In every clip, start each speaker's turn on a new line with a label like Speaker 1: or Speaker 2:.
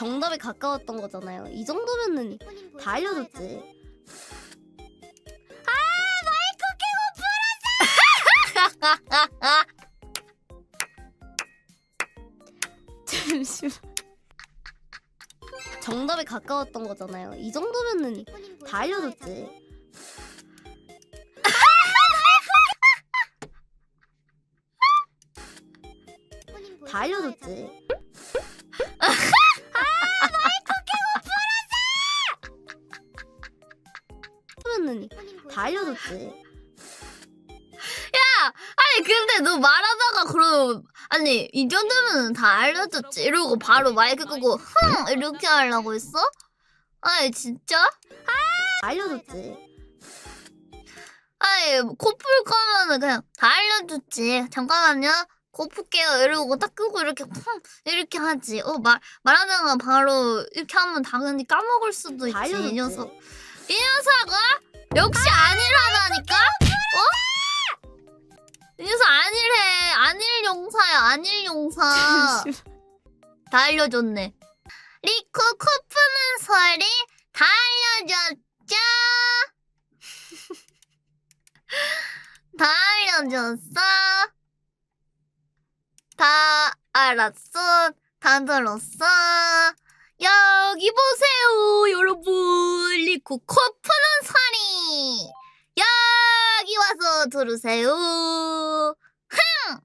Speaker 1: 정답에 가까웠던 거잖아요. 이 정도면은 다 알려줬지. 아 마이크 켜고 불었어. 잠시만. 정답에 가까웠던 거잖아요. 이 정도면은 다 알려줬지. 다 알려줬지. 그러면은 다 알려줬지.
Speaker 2: 아니 근데 너 말하다가 그럼 아니 이 정도면 다 알려줬지 이러고 바로 마이크 끄고 흥 이렇게 하려고 했어? 아니 진짜?
Speaker 1: 다 알려줬지.
Speaker 2: 아니 코풀 거면은 그냥 다 알려줬지 잠깐만요 코 풀게요 이러고 딱 끄고 이렇게 흥 이렇게 하지 어 말 말하다가 바로 이렇게 하면 당연히 까먹을 수도
Speaker 1: 다
Speaker 2: 있지 이. 녀석 이 녀석아 역시 아니라다니까 어? 이 녀석 아니래 아닐 용사야 아닐 용사
Speaker 1: 잠시만.
Speaker 2: 다 알려줬네. 리코 코 푸는 소리 다 알려줬죠? 다 알려줬어? 다 알았어? 다 들었어? 여기 보세요, 여러분. 리코 코 들으세요. 흥!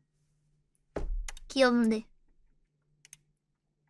Speaker 2: 귀엽네.